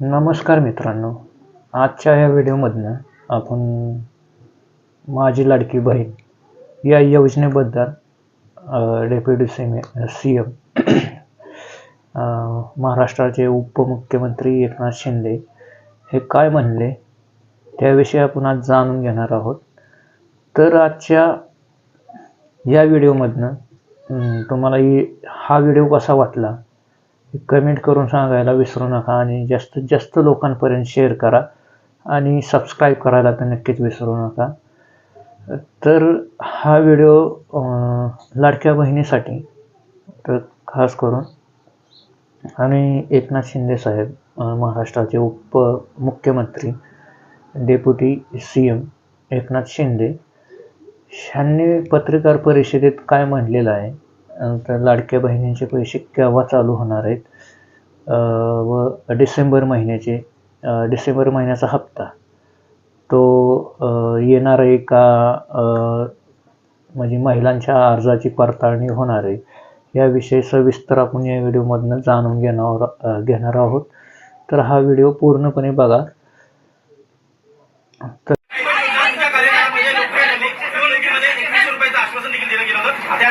नमस्कार मित्रांनो. आजच्या या व्हिडिओमधनं आपण माझी लाडकी बहीण या योजनेबद्दल डेप्युटी सी सी एम महाराष्ट्राचे उपमुख्यमंत्री एकनाथ शिंदे हे काय म्हणले त्याविषयी आपण आज जाणून घेणार आहोत. तर आजच्या या व्हिडिओमधनं तुम्हाला ही हा व्हिडिओ कसा वाटला? कमेंट करून सांगायला विसरू नका आणि जास्तीत जास्त लोकांपर्यंत शेअर करा आणि सबस्क्राईब करायला तर नक्कीच विसरू नका. तर हा व्हिडिओ लाडक्या बहिणीसाठी तर खास करून आणि एकनाथ शिंदे साहेब महाराष्ट्राचे उपमुख्यमंत्री deputy C M Eknath Shinde ह्यांनी पत्रकार परिषदेत काय म्हणलेलं आहे तर लाडक्या बहिणींचे पैसे केव्हा चालू होणार आहेत? व डिसेंबर महिन्याचे डिसेंबर महिन्याचा हप्ता तो येणार आहे का म्हणजे महिलांच्या अर्जाची पडताळणी होणार आहे याविषयी सविस्तर आपण या व्हिडिओमधनं जाणून घेणार घेणार आहोत. तर हा व्हिडिओ पूर्णपणे बघा. तर आजच्या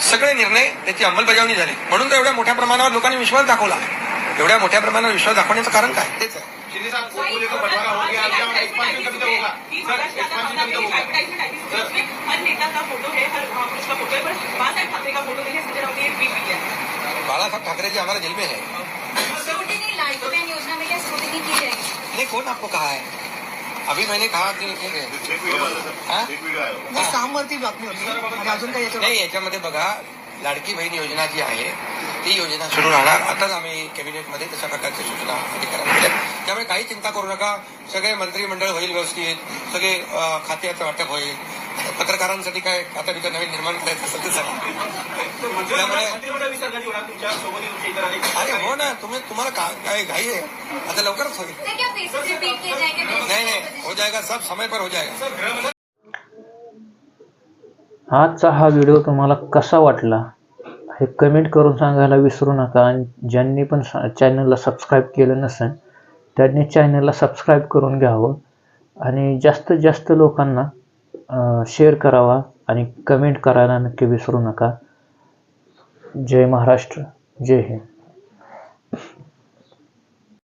सगळे निर्णय त्याची अंमलबजावणी झाली म्हणून तर एवढ्या मोठ्या प्रमाणावर लोकांनी विश्वास दाखवला एवढ्या मोठ्या प्रमाणावर विश्वास दाखवण्याचं कारण काय तेच आहे हो है है बाळासाहेब ठाकरे है है जी हमारे दिल में है नहीं कौन आपको कहा है अभी मैंने कहा कि. सामवरती बातमी होती। आणि अजून काही नाही याच्यामध्ये बघा लाडकी बहीण योजना जी आहे ती योजना सुरू राहणार. आताच आम्ही कॅबिनेटमध्ये तशा प्रकारच्या सूचना अधिकाऱ्यांना दिल्या. त्यामुळे काही चिंता करू नका. सगळे मंत्रिमंडळ होईल व्यवस्थित. सगळे खात्याचं वाटप होईल. पत्रकारांसाठी काय खाता बिता नवीन निर्माण करायचं असेल तर सांगा. त्यामुळे तुमच्यासोबत तुमच्या इतर अनेक अरे हो ना तुम्ही तुम्हाला का- काय घाई आहे? आता लवकरच होईल. सर क्या फेसेस रिपीट किए जाएंगे नहीं नहीं हो जाएगा सब समय पर हो जाएगा आजचा हा व्हिडिओ तुम्हाला कसा वाटला? हे कमेंट करून सांगायला विसरू नका. आणि ज्यांनी पण चॅनलला सबस्क्राईब केलं नसेल त्यांनी चॅनलला सबस्क्राईब करून घ्यावं. आणि जास्तीत जास्त लोकांना शेअर करावा आणि कमेंट करायला नक्की विसरू नका. जय महाराष्ट्र जय हिंद.